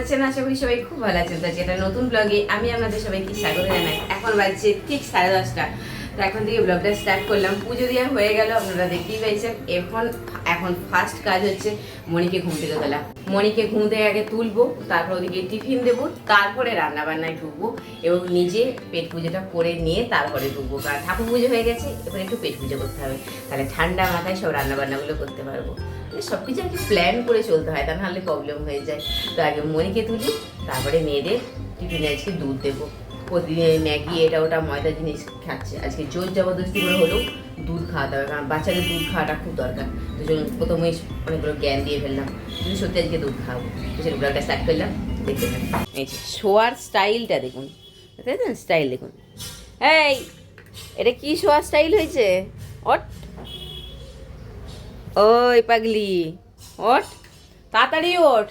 আছেন আশা করি সবাই খুব ভালো আছেন। তো একটা নতুন ব্লগে আমি আপনাদের সবাইকে স্বাগত জানাই। এখন বাজছে ঠিক সাড়ে দশটা। এখন থেকে ব্লগটা স্টার্ট করলাম। পুজো দেওয়া হয়ে গেল, আপনারা দেখতেই পেয়েছেন। এখন এখন ফার্স্ট কাজ হচ্ছে মণিকে ঘুম থেকে তোলা। মণিকে ঘুম থেকে আগে তুলবো, তারপর ওদিকে টিফিন দেবো, তারপরে রান্না বান্নায় ঢুকবো এবং নিজে পেট পুজোটা করে নিয়ে তারপরে ঢুকবো। কারণ ঠাকুর পুজো হয়ে গেছে, এবার একটু পেট পুজো করতে হবে। তাহলে ঠান্ডা মাথায় সব রান্না বান্নাগুলো করতে পারব। সব কিছু কি প্ল্যান করে চলতে হয়, তা নাহলে প্রবলেম হয়ে যায়। তো আগে মণিকে তুলি, তারপরে মেয়েদের টিফিনে আজকে দুধ দেবো। প্রতিদিন ম্যাগি, এটা ওটা ময়দা জিনিস খাচ্ছে। আজকে জোর জবরদস্তি করে হলেও দুধ খাওয়াতে হবে কারণ বাচ্চাদের দুধ খাওয়াটা খুব দরকার। তো চলুন, প্রথমেই অনেকগুলো জ্ঞান দিয়ে ফেললাম। কিন্তু সত্যি আজকে দুধ খাওয়াবো তো সেটা ব্লগটা স্টার্ট করলাম, দেখতে এই যে, শোয়ার স্টাইলটা দেখুন। দেখেছেন স্টাইল দেখুন? এই, এটা কি শোয়ার স্টাইল হয়েছে? অট ওই পাগলি ওঠ তাড়াতাড়ি ওঠ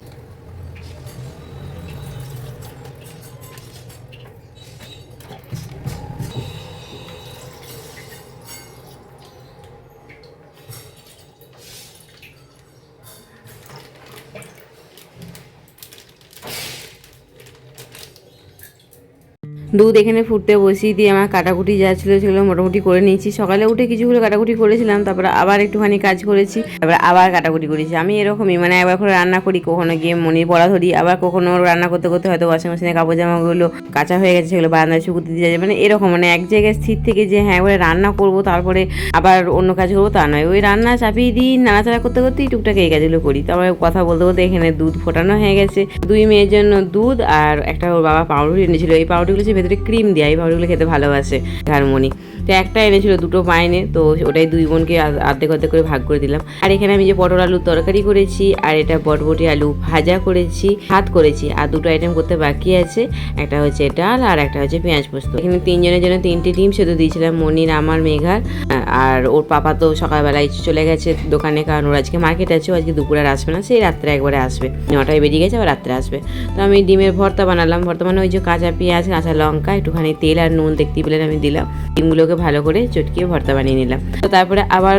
দুধ এখানে ফুটতে বসিয়ে দিয়ে আমার কাটাকুটি যা ছিল সেগুলো মোটামুটি করে নিয়েছি। সকালে উঠে কিছুগুলো কাটাকুটি করেছিলাম, তারপরে আবার একটুখানি কাজ করেছি, তারপরে আবার কাটাকুটি করেছি। আমি এরকমই মানে একবার করে রান্না করি, কখনো গিয়ে মনে পড়া ধরি, আবার কখনো রান্না করতে করতে হয়তো ওয়াশিং মেশিনে কাপড় জামাগুলো কাঁচা হয়ে গেছে, সেগুলো বারান্দায় শুকুতে দিয়ে যায় মানে এরকম মানে এক জায়গায় স্থির থেকে যে হ্যাঁ এবারে রান্না করব, তারপরে আবার অন্য কাজ করব, তা নয়। ওই রান্না চাপিয়ে দিই, নাড়াচাড়া করতে করতেই টুকটাক এই কাজগুলো করি। তারপরে কথা বলতে বলতে এখানে দুধ ফোটানো হয়ে গেছে। দুই মেয়ের জন্য দুধ আর একটা ওর বাবা পাউরুটি এনেছিল। এই পাউরুটিগুলো হচ্ছে ভেতরে ক্রিম দেয় এই পাউরুটিগুলো খেতে ভালোবাসে হারমোনি তো একটা এনেছিল, দুটো পায়নে, তো ওটাই দুই বোনকে আ- অর্ধেক অর্ধেক করে ভাগ করে দিলাম। আর এখানে আমি যে পটল আলুর তরকারি করেছি, আর এটা বটবটি আলু ভাজা করেছি, ভাত করেছি, আর দুটো আইটেম করতে বাকি আছে। একটা হচ্ছে ডাল, আর একটা হচ্ছে পেঁয়াজ পোস্ত। এখানে তিনজনের জন্য তিনটে ডিম সেদ্ধ দিয়েছিলাম মনির, আমার, মেঘার। আর ওর পাপা তো সকালবেলায় চলে গেছে দোকানে, কারণ ওর আজকে মার্কেট আছে, ও আজকে দুপুরে আর আসবে না সেই রাত্রে একবারে আসবে। নটায় বেরিয়ে গেছে, আবার রাত্রে আসবে। তো আমি ডিমের ভর্তা বানালাম, ভর্তা মানে ওই যে কাঁচা পেঁয়াজ, কাঁচা লঙ্কা একটুখানি তেল আর নুন দেখতে পেলেন আমি দিলাম। ডিমগুলোকে ভালো করে চটকিয়ে ভর্তা বানিয়ে নিলাম। তো তারপরে আবার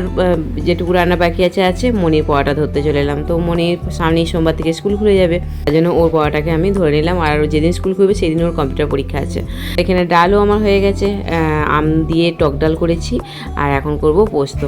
যেটুকু রান্না বাকি আছে আছে, মনির পড়াটা ধরতে চলে এলাম। তো মনির সামনেই সোমবার থেকে স্কুল খুলে যাবে। তার জন্য ওর পড়াটাকে আমি ধরে নিলাম। আর যেদিন স্কুল খুলবে, সেদিন ওর কম্পিউটার পরীক্ষা আছে। এখানে ডালও আমার হয়ে গেছে। আম দিয়ে টক ডাল করেছি। আর এখন করব পোস্ত।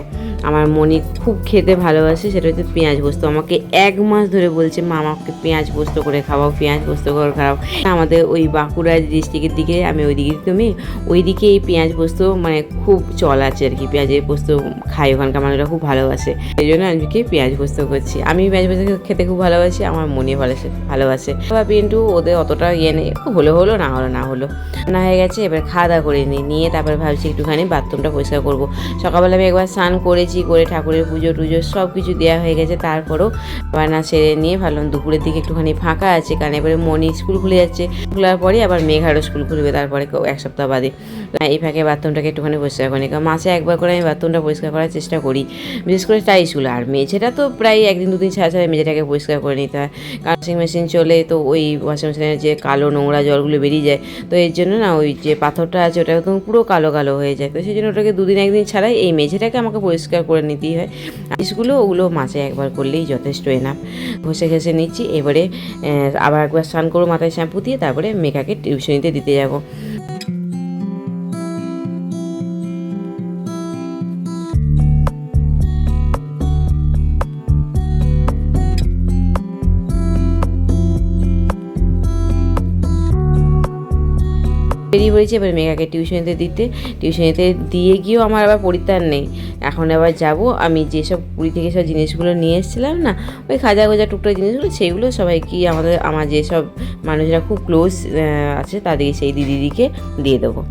আমার মনি খুব খেতে ভালোবাসে, সেটা হচ্ছে পেঁয়াজ পোস্ত। আমাকে এক মাস ধরে বলছে, মা, আমাকে পেঁয়াজ পোস্ত করে খাওয়াও, পেঁয়াজ পোস্ত করে খাওয়াও। আমাদের ওই বাঁকুড়া ডিস্ট্রিক্টের দিকে, আমি ওই দিকে তুমি ওই দিকে এই পেঁয়াজ পোস্ত মানে খুব চল আছে আর কি পেঁয়াজের পোস্ত খাই ওখানকার মানুষরা খুব ভালোবাসে। এই জন্য আজকে পেঁয়াজ পোস্ত করছি। আমি পেঁয়াজ পোস্ত খেতে খুব ভালোবাসি, আমার মনে ভালোবাসে ভালোবাসে। বা পিন্টু ওদের অতটা ইয়ে নেই হলো হলো, না হলো না হলো। না হয়ে গেছে, এবার খাওয়া দাওয়া করে নিই, নিয়ে তারপরে ভাবছি একটুখানি বাথরুমটা পরিষ্কার করব। সকালবেলা আমি একবার স্নান করেছি করে ঠাকুরের পুজো টুজো সব কিছু দেওয়া হয়ে গেছে। তারপরেও রান্না সেরে নিয়ে ভাবলাম দুপুরের দিকে একটুখানি ফাঁকা আছে, কারণ এবারে মনি স্কুল খুলে যাচ্ছে। খোলার পরে আবার মেঘারও স্কুল খুলবে, তারপরে এক সপ্তাহ বাদে। এই ফাঁকে বাথরুমটাকে একটুখানি পরিষ্কার করে কারণ মাসে একবার করে আমি বাথরুমটা পরিষ্কার করার চেষ্টা করি, বিশেষ করে টাইসগুলো আর মেঝেটা তো প্রায় একদিন, দুদিন ছাড়া ছাড়া মেঝেটাকে পরিষ্কার করে নিতে হয়। ওয়াশিং মেশিন চলে তো ওই ওয়াশিং মেশিনের যে কালো নোংরা জলগুলো বেরিয়ে যায়, তো এর জন্য না ওই যে পাথরটা আছে ওটা একদম পুরো কালো কালো হয়ে যায়। তো সেই জন্য ওটাকে দুদিন, একদিন ছাড়াই এই মেঝেটাকে আমাকে পরিষ্কার করে নিতেই হয়। আইসগুলো ওগুলো মাসে একবার করলেই যথেষ্ট এনাফ ঘষে ঘষে নিচ্ছি, এবারে আবার একবার স্নান করব মাথায় শ্যাম্পু দিয়ে, তারপরে মেকাকে টিউশনিতে দিতে যাব। বেরিয়ে পড়েছি, এবার মেঘাকে টিউশনিতে দিতে। টিউশনিতে দিয়ে গিয়েও আমার আবার পরিত্রাণ নেই। এখন আবার যাব। আমি যেসব পুরী থেকে সব জিনিসগুলো নিয়ে এসেছিলাম না, ওই খাজা গোজা টুকটাক জিনিসগুলো সেইগুলো সবাইকে আমাদের, আমার যেসব মানুষরা খুব ক্লোজ আছে, তাদেরকে সেই দিদিদিকে দিয়ে দেবো।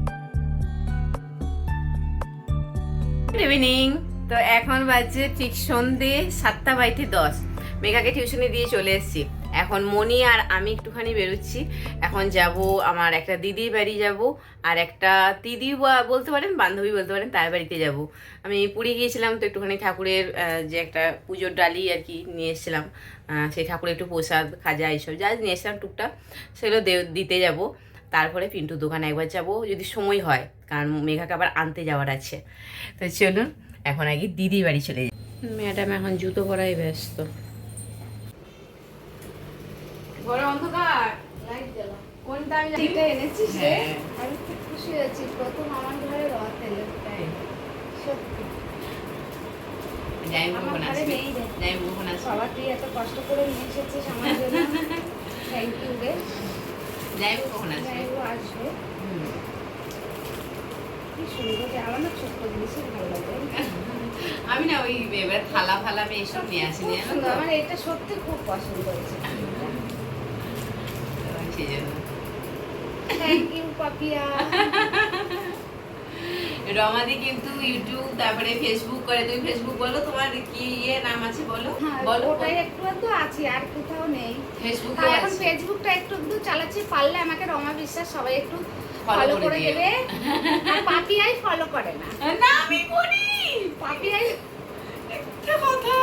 ইভিনিং তো এখন বাজে ঠিক সন্ধে সাতটা বাইতে দশ। মেঘাকে টিউশনে দিয়ে চলে এসেছি। এখন মনি আর আমি একটুখানি বেরোচ্ছি। এখন যাব আমার একটা দিদির বাড়ি যাব আর একটা দিদি বলতে পারেন, বান্ধবী বলতে পারেন, তার বাড়িতে যাব। আমি পুরী গিয়েছিলাম তো একটুখানি ঠাকুরের যে একটা পুজোর ডালি আর কি নিয়ে এসেছিলাম। সেই ঠাকুরের একটু প্রসাদ, খাজা এইসব যা নিয়ে এসেছিলাম টুকটাক, সেগুলো দিতে যাব। তারপরে পিন্টু দোকানে একবার যাব যদি সময় হয়, কারণ মেঘাকে আবার আনতে যাওয়ার আছে। তো চলুন, এখন আগে দিদি বাড়ি চলে যাই। ম্যাডাম এখন জুতো পরাই ব্যস্ত। ঘরে অন্ধকার? লাইট জ্বালা কোনটা আমি জানি এটা এনেছিস হ্যাঁ। আমি খুব খুশি হয়েছি। প্রথম আমার ঘরে রথ এলো তাই। সত্যি। বাবা তুই এত কষ্ট করে নিয়ে এসেছিস আমার জন্য। থ্যাংক ইউ রে। কখন আসবে। কি সুন্দর আমার না ছোট্ট জিনিসই ভালো লাগে। আমি না ওই এবার থালা ফালা আমি এসব নিয়ে আসিনি? আমার এটা সত্যি খুব পছন্দ হয়েছে। জন্য থ্যাংক ইউ পাপিয়া রমাদি কিন্তু ইউটিউব তারপরে ফেসবুক করে। তুমি ফেসবুক বলো তোমার কি ইয়ে নাম আছে বলো? হ্যাঁ বলো ওটাই একটু একটু আছি আর কোথাও নেই। ফেসবুকে এখন ফেসবুকটা একটু একটু চালাচ্ছি পারলে আমাকে রমা বিশ্বাস সবাই একটু ফলো করে করে দেবে। আর পাপিয়াই ফলো করে না। না আমি করি। পাপিয়াই একটা কথা।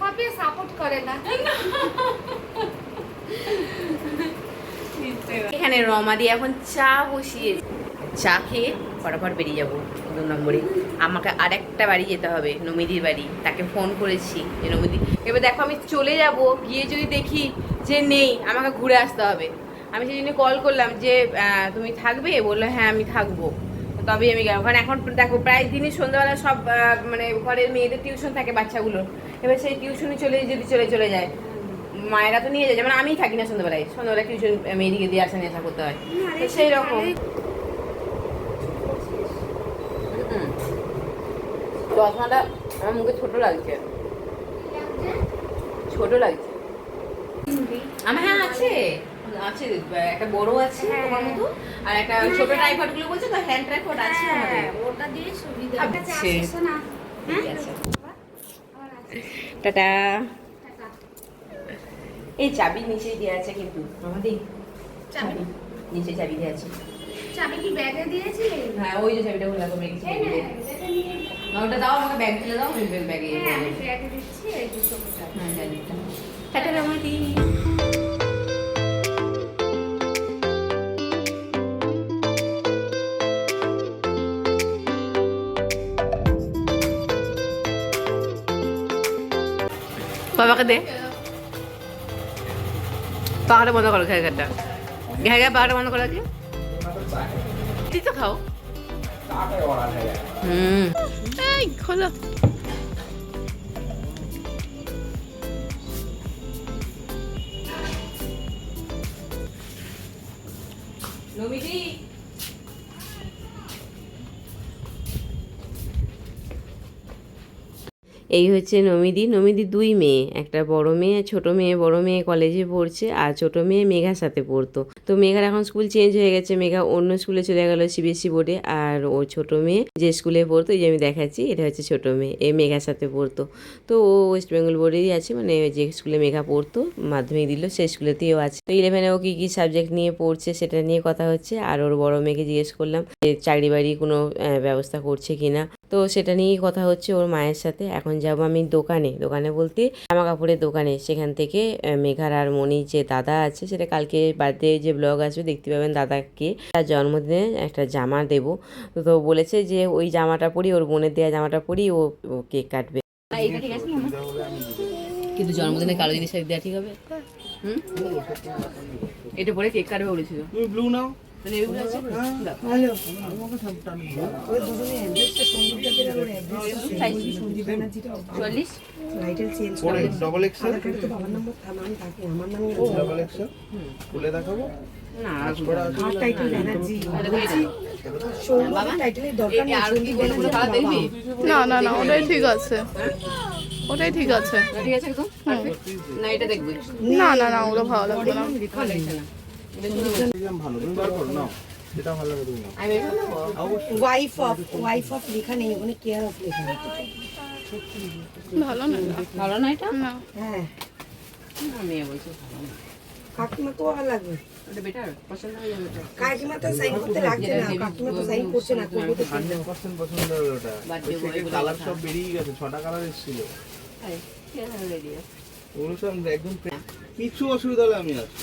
পাপিয়া সাপোর্ট করে না। এখানে রমা দিয়ে এখন চা বসিয়ে চা খেয়ে ফটাফট বেরিয়ে যাব দু নম্বরে। আমাকে আর একটা বাড়ি যেতে হবে, নমিদির বাড়ি। তাকে ফোন করেছি যে, নমিদি, এবার দেখো আমি চলে যাব। গিয়ে যদি দেখি যে নেই, আমাকে ঘুরে আসতে হবে। আমি সেই জন্য কল করলাম যে তুমি থাকবে? বলল হ্যাঁ আমি থাকব। তবেই আমি গেলাম। কারণ এখন দেখো প্রায় দিনই সন্ধ্যাবেলা সব মানে ঘরের মেয়েদের টিউশন থাকে বাচ্চাগুলোর। এবার সেই টিউশনে চলে যদি চলে চলে যায়। মায়েরা তো নিয়ে যায় যেমন আমিই থাকি না সন্ধ্যাবেলায়। সন্ধ্যাবেলায় টিউশন মেয়েদিকে দিয়ে আসা নিয়ে আসা করতে হয়। তো সেই রকম। চশমাটা আমার মুখে ছোট লাগছে। ছোট লাগছে। আমার হ্যাঁ আছে। আছে একটা বড় আছে হ্যাঁ। তোমার মতো আর একটা ছোট ট্রাইপডগুলো বলছে তো হ্যান্ড ট্রাইপড আছে আমাদের। হ্যাঁ, ওটা দিয়ে সুবিধা আচ্ছা। হ্যাঁ? আছে। টাটা। এই চাবি নিচে দিয়ে আছে কিন্তু আমাদের চাবি? নিচে চাবি দিয়ে আছে। চাবি কি ব্যাগে দিয়েছিস হ্যাঁ ওই যে চাবিটা খোলা করে রেখেছি নে, ওটা দাও আমাকে ব্যাগ তুলে দাও ব্যাগে হ্যাঁ, আমি ব্যাগে দিচ্ছি, এই দুটো। হ্যাঁ জানি টাটা রমাদি। বাবাকে দে। পাহাড়ে বন্ধ করো ঘের ঘের পাহাড়ে বন্ধ করো আজকে তুই তো খাও। হুম। এই এই হচ্ছে নমিদি। নমিদি দুই মেয়ে, একটা বড় মেয়ে, ছোট মেয়ে, বড় মেয়ে কলেজে পড়ছে, আর ছোট মেয়ে মেঘার সাথে পড়তো। তো মেঘার এখন স্কুল চেঞ্জ হয়ে গেছে। মেঘা অন্য স্কুলে চলে গেল সিবিএসসি বোর্ডে আর ও ছোট মেয়ে যে স্কুলে পড়তো, এই যে আমি দেখাচ্ছি, এটা হচ্ছে ছোট মেয়ে, এ মেঘার সাথে পড়তো। তো ও ওয়েস্ট বেঙ্গল বোর্ডেরই আছে মানে যে স্কুলে মেঘা পড়তো, মাধ্যমিক দিল, সেই স্কুলেতেও আছে। তো ইলেভেনে ও কী কী সাবজেক্ট নিয়ে পড়ছে, সেটা নিয়ে কথা হচ্ছে। আর ওর বড় মেয়েকে জিজ্ঞেস করলাম যে চাকরি বাড়ি কোনো ব্যবস্থা করছে কিনা। তো সেটা নিয়েই কথা হচ্ছে ওর মায়ের সাথে। এখন যাব আমি দোকানে। দোকানে বলতে জামা কাপড়ের দোকানে। সেখান থেকে মেঘার আর মনির যে দাদা আছে, সেটা কালকে বার্থডে যে ব্লগ আসবে দেখতে পাবেন দাদাকে। তার জন্মদিনে একটা জামা দেব। তো তো বলেছে যে ওই জামাটা পরি ওর বোনের দেওয়া জামাটা পরি ও ও কেক কাটবে। কিন্তু জন্মদিনে কালো জিনিস দেওয়া ঠিক হবে? হুম? এটা পরে কেক কাটবে বলেছিল। তুমি ব্লু নাও। না না না না ওটাই ঠিক আছে ওটাই ঠিক আছে না, ঠিক আছে একদম না দেখবি না না না ওগুলো ভালো লাগবে না ওয়াইফ অফ ওয়াইফ অফ লেখা নেই ওখানে কেয়ার অফ লেখা ভালো না? ভালো না এটা? না। হ্যাঁ। মেয়ে বলছে ভালো না। কাকিমা তো ভালো লাগবে। হয়ে কাকিমা সাইন করতে লাগছে না কাকিমা তো সাইন করছে না করব তো হান্ড্রেড পার্সেন্ট পছন্দ হবে ওটা কালার সব বেরিয়ে গেছে ছটা কালার এসেছিল। ওগুলো সব একদম কিছু অসুবিধা হলে আমি আছি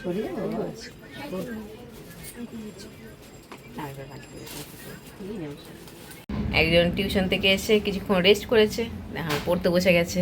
আছে। এই নাও। একজন টিউশন থেকে এসে কিছুক্ষণ রেস্ট করেছে হ্যাঁ পড়তে বসে গেছে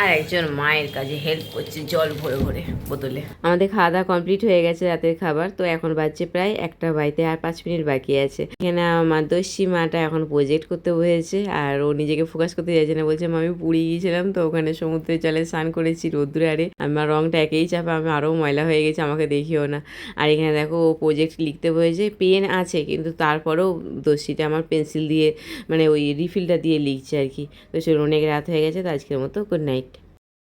আর একজন মায়ের কাজে হেল্প করছে জল ভরে ভরে বোতলে। আমাদের খাওয়া দাওয়া কমপ্লিট হয়ে গেছে রাতের খাবার, তো এখন বাজছে প্রায় একটা বাড়িতে আর পাঁচ মিনিট বাকি আছে। এখানে আমার দস্যি মাটা এখন প্রজেক্ট করতে বসেছে, আর ও নিজেকে ফোকাস করতে চাইছে না, বলছে আমি পুরী গিয়েছিলাম তো, ওখানে সমুদ্রের জলে স্নান করেছি রোদ্দুরে, আরে আমার রংটা একেই চাপা, আমি আরও ময়লা হয়ে গেছে, আমাকে দেখিও না। আর এখানে দেখো, ও প্রজেক্ট লিখতে বসেছে পেন আছে, কিন্তু তারপরেও দস্যিটা আমার পেন্সিল দিয়ে মানে ওই রিফিলটা দিয়ে লিখছে আর কি। তো চলো অনেক রাত হয়ে গেছে, তো আজকের মতো গুড নাইট